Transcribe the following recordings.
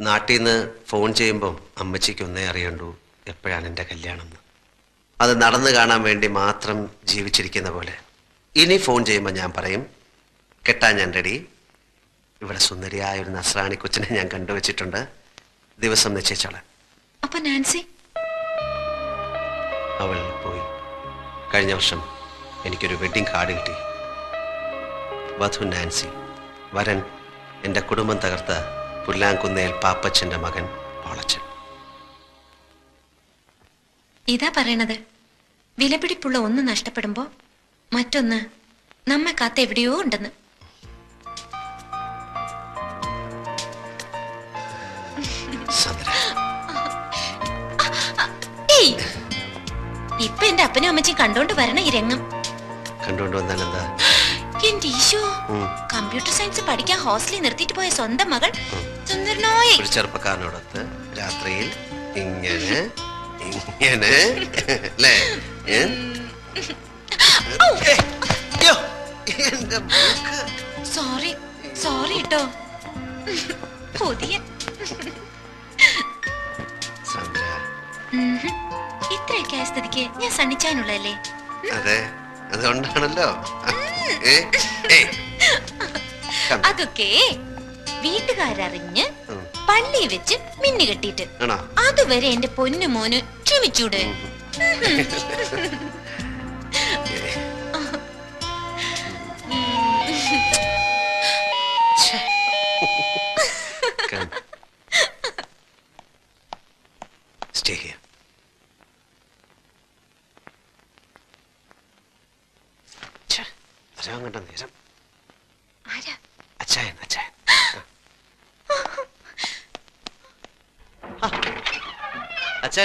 നാട്ടിൽ നിന്ന് ഫോൺ ചെയ്യുമ്പം അമ്മച്ചിക്ക് ഒന്നേ അറിയണ്ടു എപ്പോഴാണ് എന്റെ കല്യാണം എന്ന് അത് നടന്നു കാണാൻ വേണ്ടി മാത്രം ജീവിച്ചിരിക്കുന്ന പോലെ. ഇനി ഫോൺ ചെയ്യുമ്പോൾ ഞാൻ പറയും കെട്ടാൻ ഞാൻ റെഡി ഇവിടെ സുന്ദരിയായ ഒരു നസ്രാണി കൊച്ചിനെ ഞാൻ കണ്ടുവച്ചിട്ടുണ്ട്. ദിവസം നിശ്ചയിച്ചോളാം. അപ്പൊ നാൻസി? അവൾ പോയി. കഴിഞ്ഞ വർഷം എനിക്കൊരു വെഡിങ് കാർഡ് കിട്ടി. വധു നാൻസി വരൻ എന്റെ കുടുംബം തകർത്ത പുല്ലാങ്കുന്നേൽ പാപ്പച്ചന്റെ മകൻ പോളച്ചൻ ഇതാ പറയണത്. വിലപിടിപ്പുള്ള ഒന്ന് നഷ്ടപ്പെടുമ്പോ മറ്റൊന്ന് നമ്മെ കാത്ത് എവിടെയോ ഉണ്ടെന്ന്. ഇപ്പൊ എന്റെ അപ്പനും അമ്മച്ചും കണ്ടോണ്ട് വരണ ഈ രംഗം. കണ്ടോണ്ട് വന്നാൽ എന്താ? എന്റെ ഈശോ കമ്പ്യൂട്ടർ സയൻസ് പഠിക്കാൻ ഹോസ്റ്റലിൽ നിർത്തിയിട്ട് പോയ സ്വന്തം മകൾ. ഒരു ചെറുപ്പക്കാരനോടൊത്ത് രാത്രിയിൽ ഇങ്ങനെ ഇങ്ങനെ അല്ലേ. സോറി സോറി കേട്ടോ. പുതിയ. ഇത്രയൊക്കെ ആയ സ്ഥിതിക്ക് ഞാൻ സണ്ണിച്ചാനുള്ളതല്ലേ? അതെ അതുകൊണ്ടാണല്ലോ. അതൊക്കെ വീട്ടുകാരറിഞ്ഞ്. പള്ളി വെച്ച് മിന്നു കെട്ടിട്ട് അതുവരെ എന്റെ പൊന്നു മോന് ക്ഷമിച്ചൂടെ.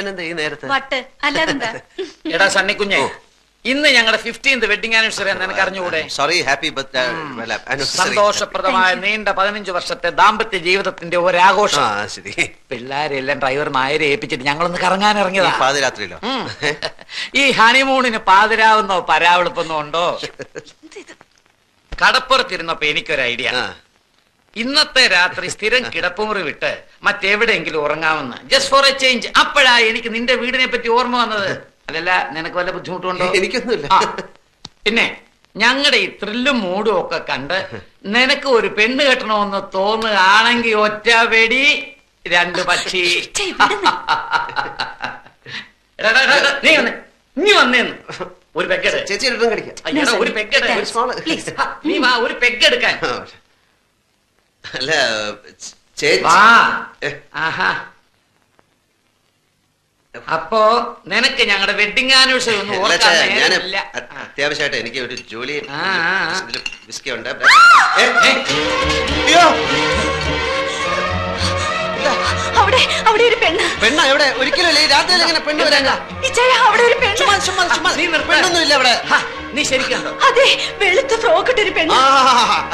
എന്താ ഈ നേരത്തെ? വട്ട് അല്ലാതെന്താ? എടാ സണ്ണിക്കുഞ്ഞെ ഇന്ന് ഞങ്ങളുടെ ഫിഫ്റ്റീൻത് വെഡിങ് ആനിവേഴ്സറി നിനക്ക് അറിഞ്ഞുകൂടെ? സോറി ഹാപ്പി സന്തോഷപ്രദമായ നീണ്ട പതിനഞ്ച് വർഷത്തെ ദാമ്പത്യ ജീവിതത്തിന്റെ ഒരാഘോഷം. ആ ശരി. പിള്ളേരെല്ലാം ഡ്രൈവർമാരെ ഏൽപ്പിച്ചിട്ട് ഞങ്ങളൊന്ന് കറങ്ങാൻ ഈ ഇറങ്ങിയതാ പാതിരാത്രിയിലോ ഈ ഹണിമൂണിന് പാതിരാവുന്നോ പരാവെളുപ്പെന്നോ ഉണ്ടോ? കടപ്പുറത്തിരുന്നപ്പോ എനിക്കൊരു ഐഡിയ ആ. ഇന്നത്തെ രാത്രി സ്ഥിരം കിടപ്പുമുറി വിട്ട് മറ്റെവിടെയെങ്കിലും ഉറങ്ങാമെന്ന്. ജസ്റ്റ് ഫോർ എ ചേഞ്ച് അപ്പോഴാ എനിക്ക് നിന്റെ വീടിനെ പറ്റി ഓർമ്മ വന്നത്. അതല്ല നിനക്ക് വല്ല ബുദ്ധിമുട്ടുണ്ടോ? എനിക്കൊന്നുമില്ല. പിന്നെ ഞങ്ങളുടെ ഈ ത്രില്ലും മൂടും ഒക്കെ കണ്ട് നിനക്ക് ഒരു പെണ്ണ് കെട്ടണമെന്ന് തോന്നുകയാണെങ്കിൽ ഒറ്റ വെടി രണ്ട് പക്ഷി. നീ വന്നേ. നീ വന്നേന്ന്. ഒരു പെഗ്ഗെട് അല്ല ചേച്ചി വാ. ഏ, ആഹാ. അപ്പോ നിനക്ക് ഞങ്ങളുടെ വെഡിങ് ആനിവേഴ്സറി ഒന്നും അല്ല, ഓർക്കാൻ ഞാൻ നേരമില്ല. അത്യാവശ്യമായിട്ട് എനിക്ക് ഒരു ജോലി ആ, ആ, ആ. ഇതിൽ വിസ്കി ഉണ്ട്. ഏ, ഏ, അയ്യോ. അവിടെ അവിടെ ഒരു പെണ്ണ്. പെണ്ണ എവിടെ? ഒരിക്കലും ഈ രാത്രിയിൽ ഇങ്ങനെ പെണ്ണ് ഇച്ചയ അവിടെ ഒരു പെണ്ണ്. ചുമ്മാ ചുമ്മാ ചുമ്മാ. നീ നിർത്ത്. പെണ്ണൊന്നും ഇല്ല അവിടെ ഹാ, നീ ശരിക്കുണ്ടോ അതെ വെളുത്ത ഫ്രോക്ക് ഇട്ടൊരു ഒരു പെണ്ണ്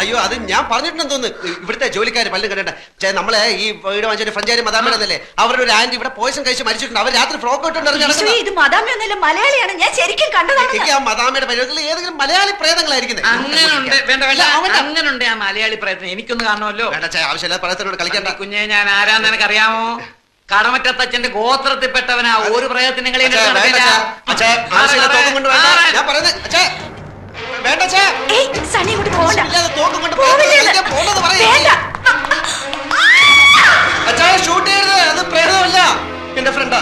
അയ്യോ അത് ഞാൻ പറഞ്ഞിട്ടുണ്ടെന്ന് തോന്നുന്നു. ഇവിടുത്തെ ജോലിക്കാർ പല്ലും കണ്ടണ്ട ചേ നമ്മളെ ഈ വീട് വാങ്ങിച്ച ഫ്രഞ്ചാരി മതാമേടന്നല്ലേ അവരുടെ ഒരു ആന്റി ഇവിടെ പോയിസൺ കഴിച്ച് മരിച്ചിട്ടുണ്ട്. അവർ രാത്രി ഫ്രോക്ക് നടക്കുന്നതാ. ഇത് മതാമിയൊന്നുമല്ല മലയാളിയാണ്. ഞാൻ ശരിക്കും കണ്ടതാണ്. എനിക്ക് ആ മദാമയുടെ പരിപാടിയിൽ ഏതെങ്കിലും മലയാളി പ്രേതങ്ങളായിരിക്കുന്നത് അങ്ങനുണ്ട്. വേണ്ട വേണ്ട. അങ്ങനുണ്ട് ആ മലയാളി പ്രേതം. എനിക്കൊന്ന് കാണണമല്ലോ വേണ്ട ആവശ്യമില്ല പ്രേതത്തിനോട് കളിക്കണ്ട. കുഞ്ഞെ ഞാൻ ആരാന്ന് നിനക്കറിയാമോ കടമറ്റത്തച്ഛന്റെ ഗോത്രത്തിൽപ്പെട്ടവനാ ഒരു പ്രയത്നങ്ങളെയും എന്റെ ഫ്രണ്ടാ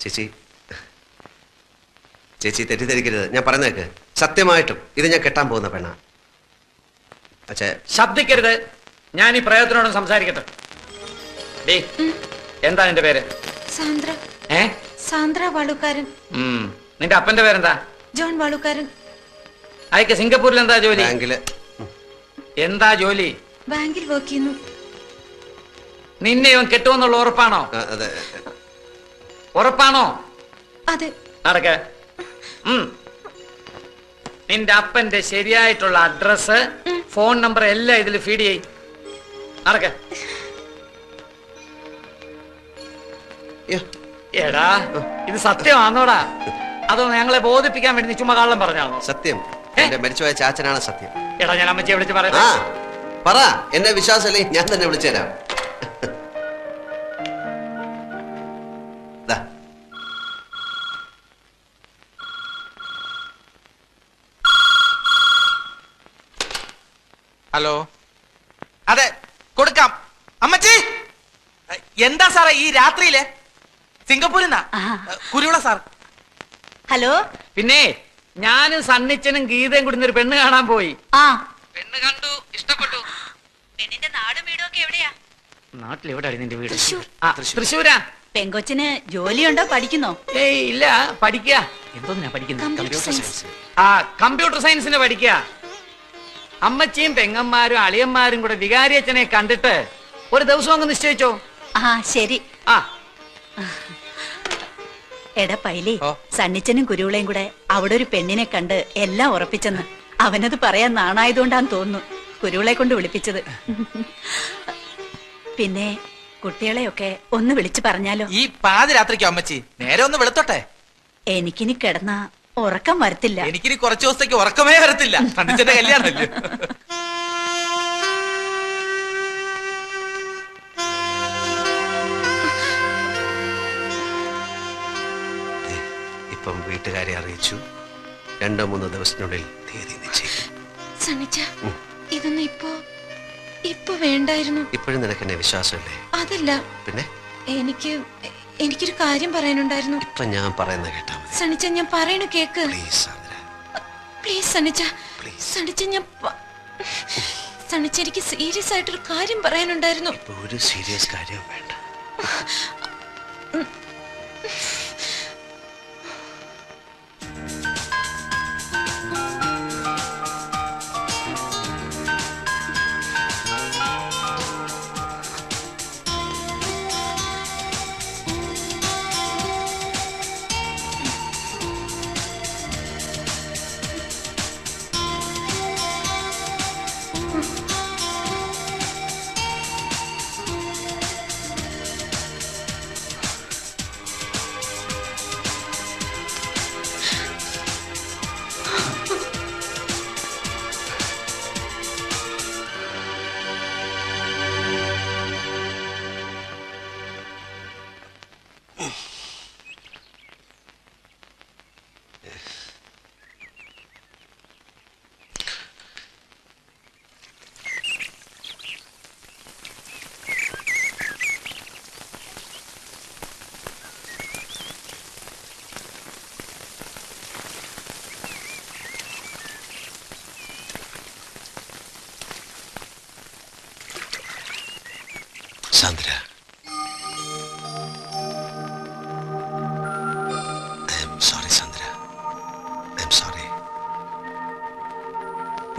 ചേച്ചി ചേച്ചി തെറ്റിദ്ധരിക്കരുത്. ഞാൻ പറഞ്ഞേക്ക് സത്യമായിട്ടും ഇത് ഞാൻ കെട്ടാൻ പോകുന്ന പെണ്ണ. പക്ഷേ ശബ്ദിക്കരുത്. ഞാൻ ഈ പ്രയത്നോടും സംസാരിക്കട്ടെ. ഡേ എന്താ നിന്റെ പേര്? സാന്ദ്ര. ഏ? സാന്ദ്ര വാളുക്കാരൻ. ഉം. നിന്റെ അപ്പന്റെ പേരെന്താ? ജോൺ വാളുക്കാരൻ. അയക്ക് സിംഗപ്പൂരിൽ എന്താ ജോലി? ബാങ്കിൽ. എന്താ ജോലി? ബാങ്കിൽ വർക്ക് ചെയ്യുന്നു. നിന്നെ ഇവൻ കെട്ടുമെന്നുള്ള ഉറപ്പാണോ? ആ, അതെ. ഉറപ്പാണോ? അതെ. നടക്ക. നിന്റെ അപ്പന്റെ ശരിയായിട്ടുള്ള അഡ്രസ് ഫോൺ നമ്പർ എല്ലാം ഇതിൽ ഫീഡ് ചെയ് നടക്ക. എടാ ഇത് സത്യമാണോടാ അതോ ഞങ്ങളെ ബോധിപ്പിക്കാൻ വേണ്ടി ചുമ്മാ കള്ളം പറഞ്ഞാണോ? സത്യം. എന്റെ മരിച്ചുപോയ ചാച്ചനാണ് സത്യം. എടാ ഞാൻ അമ്മച്ചിയെ വിളിച്ച് ആ പറയാം പറ. എന്നെ വിശ്വാസമല്ലേ ഞാൻ തന്നെ വിളിച്ചുതരാം. ദാ. ഹലോ. അതെ കൊടുക്കാം. അമ്മച്ചി! എന്താ സാറേ ഈ രാത്രിയിലെ? സിംഗപ്പൂരിൽ നിന്നാ കുരുവിള സാർ. ഹലോ? പിന്നെ ഞാനും സണ്ണിച്ചനും ഗീതയും കൂടി ഒരു പെണ്ണ് കാണാൻ പോയി. ആ. പെണ്ണ് കണ്ടു ഇഷ്ടപ്പെട്ടു. പെണ്ണിന്റെ നാടും വീടും ഒക്കെ എവിടെയാ? നാട്ടിൽ എവിടെയാണ് നിന്റെ വീട്? തൃശ്ശൂരാ. പെങ്കൊച്ചിന് ജോലിയുണ്ടോ പഠിക്കുന്നോ? ഏയ് ഇല്ല പഠിക്കുക എന്തോന്നാ പഠിക്കുന്നത് കമ്പ്യൂട്ടർ സയൻസ് ആ കമ്പ്യൂട്ടർ സയൻസിന് പഠിക്കുക അമ്മച്ചിയും പെങ്ങന്മാരും അളിയന്മാരും കൂടെ വികാരിയച്ഛനെ കണ്ടിട്ട് ഒരു ദിവസം അങ്ങ് നിശ്ചയിച്ചോ? ആ ശരി. ആ. എടാ പൈലി. സണ്ണിച്ചനും കുരുവിളയും കൂടെ അവിടെ ഒരു പെണ്ണിനെ കണ്ട് എല്ലാം ഉറപ്പിച്ചെന്ന്. അവനത് പറയാൻ നാണായതുകൊണ്ടാന്ന് തോന്നുന്നു. കുരുവിളെ കൊണ്ട് വിളിപ്പിച്ചത്. പിന്നെ കുട്ടികളെയൊക്കെ ഒന്ന് വിളിച്ചു പറഞ്ഞാലോ? ഈ പാതിരാത്രിക്കോ അമ്മച്ചി? നേരെ ഒന്ന് വെളുത്തോട്ടെ. എനിക്കിനി കിടന്ന ഉറക്കം വരത്തില്ല. എനിക്കിനി കുറച്ചു ദിവസത്തേക്ക് ഉറക്കമേ വരത്തില്ല. സണ്ണിച്ചന്റെ കല്യാണമല്ലേ? ദേ, ഇപ്പം വീട്ടുകാരെ അറിയിച്ചു. രണ്ടോ മൂന്നോ ദിവസത്തിനുള്ളിൽ തീയതി നിശ്ചയിക്കും. ഇതൊന്നും ഇപ്പോ ഇപ്പൊ വേണ്ടായിരുന്നു. ഇപ്പോഴും നിനക്ക് എന്നെ വിശ്വാസമല്ലേ? അതല്ല. പിന്നെ? എനിക്ക് എനിക്കൊരു കാര്യം പറയാനുണ്ടായിരുന്നു. ഇപ്പൊ ഞാൻ പറയുന്ന കേട്ടാ. മതി സണ്ണിച്ച ഞാൻ പറയണു കേക്ക്. പ്ലീസ് സണിച്ച പ്ലീസ് സണ്ണിച്ച. ഞാൻ സണിച്ച എനിക്ക് സീരിയസ് ആയിട്ടൊരു കാര്യം പറയാനുണ്ടായിരുന്നു. ഒരു സീരിയസ് കാര്യം വേണ്ട.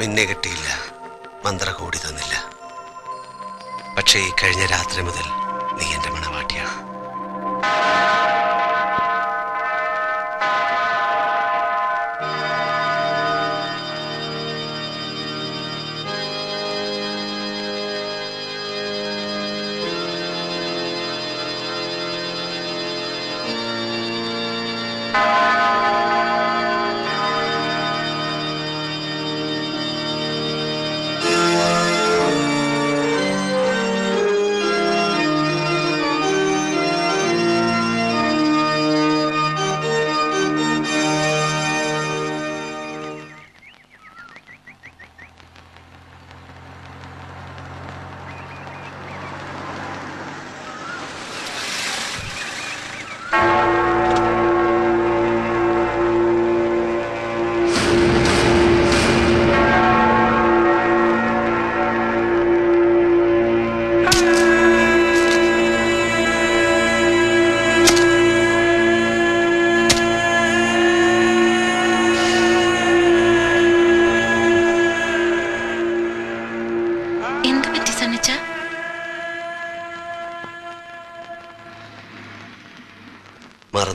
നിന്നെ കിട്ടിയില്ല. മന്ത്ര കൂടി തന്നില്ല. പക്ഷേ ഈ കഴിഞ്ഞ രാത്രി മുതൽ നീ എന്റെ മണവാട്ടിയാണ്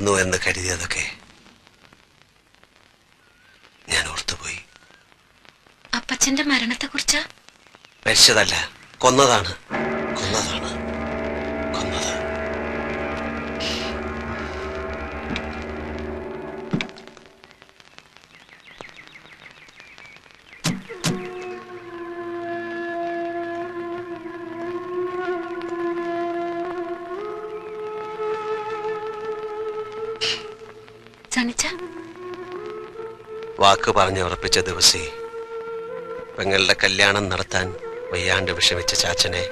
മറന്നു എന്ന് കരുതിയതൊക്കെ ഞാൻ ഓർത്തുപോയി. അപ്പച്ചന്റെ മരണത്തെ കുറിച്ചാ മരിച്ചതല്ല കൊന്നതാണ്. വാക്ക് പറഞ്ഞ് ഉറപ്പിച്ച ദിവസേ പെങ്ങളുടെ കല്യാണം നടത്താൻ വയ്യാണ്ട് വിഷമിച്ച ചാച്ചനെ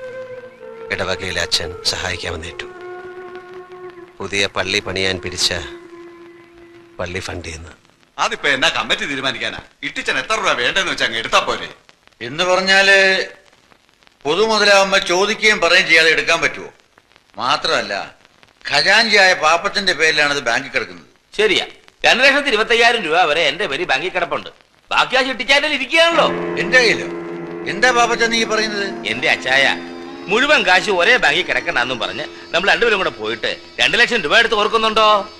ഇടവകയിലെ അച്ഛൻ സഹായിക്കാമെന്നേറ്റു പുതിയ പള്ളി പണിയാൻ പിരിച്ച പള്ളി ഫണ്ട് ചെയ്യുന്നു അതിപ്പോ എന്നാ കമ്മിറ്റി തീരുമാനിക്കാനാ? ഇട്ടിച്ചൻ എത്ര രൂപ വേണ്ടെന്ന് വെച്ചാൽ അങ്ങ് എടുത്താ പോരെ? എന്ന് പറഞ്ഞാൽ പൊതുമുതലാവുമ്പോ ചോദിക്കുകയും പറയുകയും ചെയ്യാതെ എടുക്കാൻ പറ്റുമോ മാത്രമല്ല ഖജാൻജിയായ പാപ്പത്തിന്റെ പേരിലാണ് ഇത് ബാങ്കിൽ കിടക്കുന്നത്. ശരിയാ. രണ്ടു ലക്ഷത്തി ഇരുപത്തയ്യായിരം രൂപ വരെ എന്റെ പേര് ബാങ്കിൽ കിടപ്പുണ്ട്. ബാക്കി ആ ചിട്ടിച്ചാലിൽ ഇരിക്കുകയാണല്ലോ. എന്റെ കയ്യിലോ? എന്താ പാപ്പച്ച നീ പറയുന്നത്? എന്റെ അച്ചായ മുഴുവൻ കാശ് ഒരേ ബാങ്കിൽ കിടക്കണ്ടെന്നും പറഞ്ഞ് നമ്മൾ രണ്ടുപേരും കൂടെ പോയിട്ട് രണ്ടു ലക്ഷം രൂപ എടുത്ത് ഓർക്കുന്നുണ്ടോ?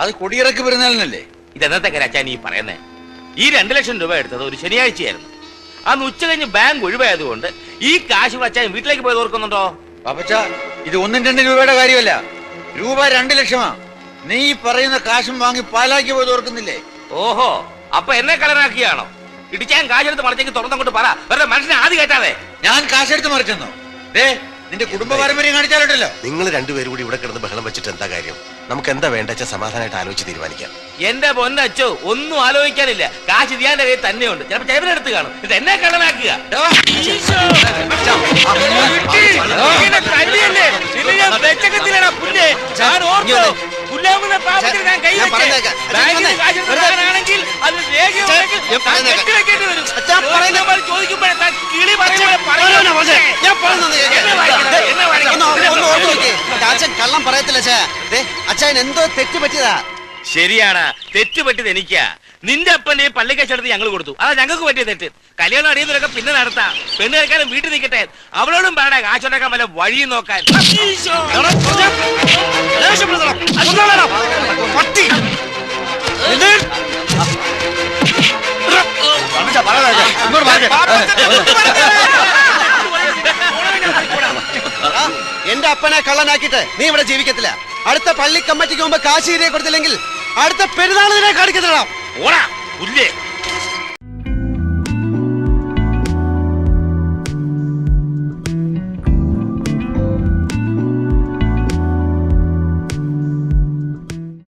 അത് കൊടിയിറക്കി പെരുന്നാളിനല്ലേ? ഇതെന്നത്തെ അച്ഛാ നീ പറയുന്നേ? ഈ രണ്ടു ലക്ഷം രൂപ എടുത്തത് ഒരു ശനിയാഴ്ചയായിരുന്നു. അന്ന് ഉച്ച കഴിഞ്ഞ് ബാങ്ക് ഒഴിവായതുകൊണ്ട് ഈ കാശ് അച്ഛൻ വീട്ടിലേക്ക് പോയത് ഓർക്കുന്നുണ്ടോ? പാപ്പച്ച ഇത് ഒന്നും രണ്ട് രൂപയുടെ കാര്യമല്ല. രൂപ രണ്ട് ലക്ഷമാ. നീ ഈ പറയുന്ന കാശും വാങ്ങി പാലാക്കി പോയത് ഓർക്കുന്നില്ലേ ഓഹോ അപ്പൊ എന്നെ കളനാക്കിയാണോ ഇടിച്ചാൻ കാശെടുത്ത് മറിച്ചെങ്കിൽ തുറന്നങ്ങോട്ട് പറ വെറുതെ മനുഷ്യനെ ആദ്യം കേട്ടാതെ ഞാൻ കാശെടുത്ത് മറിച്ചെന്നോ ദേ നിന്റെ കുടുംബ പാരമ്പര്യം കാണിച്ചാലുണ്ടല്ലോ നിങ്ങൾ രണ്ടുപേരും കൂടി ഇവിടെ കിടന്ന് ബഹളം വെച്ചിട്ട് എന്താ കാര്യം നമുക്ക് എന്താ വേണ്ട വെച്ചാൽ സമാധാനമായിട്ട് ആലോചിച്ച് തീരുമാനിക്കാം എന്റെ പൊന്നച്ചോ ഒന്നും ആലോചിക്കാനില്ല കാശ് ഇതിയാന്റെ കയ്യിൽ തന്നെയുണ്ട് ചിലപ്പോ ചെയ്തെടുത്ത് കാണും ഇത് എന്നെ കള്ളനാക്കുക. ഞാൻ ഓർത്തു. കള്ളം പറയത്തില്ല അച്ഛൻ എന്തോ തെറ്റ് പറ്റിയതാ. ശരിയാണ് തെറ്റ് പറ്റിയത് എനിക്കാ. നിന്റെ അപ്പന്റെ ഈ പള്ളിക്കച്ചെടുത്ത് ഞങ്ങൾ കൊടുത്തു. അതാ ഞങ്ങൾക്ക് പറ്റിയ തെറ്റ്. കല്യാണം അടിയുന്നവരൊക്കെ പിന്നെ നടത്താം. പെണ്ണ് കഴിക്കാനും വീട്ടിൽ നിൽക്കട്ടെ. അവളോടും പറയണേ കാശുണ്ടാക്കാൻ വല്ല വഴി നോക്കാൻ. എന്റെ അപ്പനെ കള്ളനാക്കിട്ട് നീ ഇവിടെ ജീവിക്കത്തില്ല. അടുത്ത പള്ളി കമ്മിറ്റിക്ക് മുമ്പ് കാശ് കൊടുത്തില്ലെങ്കിൽ അടുത്ത പെരുന്നാളിനെ കാണിക്കത്തില്ല 오라! 우리!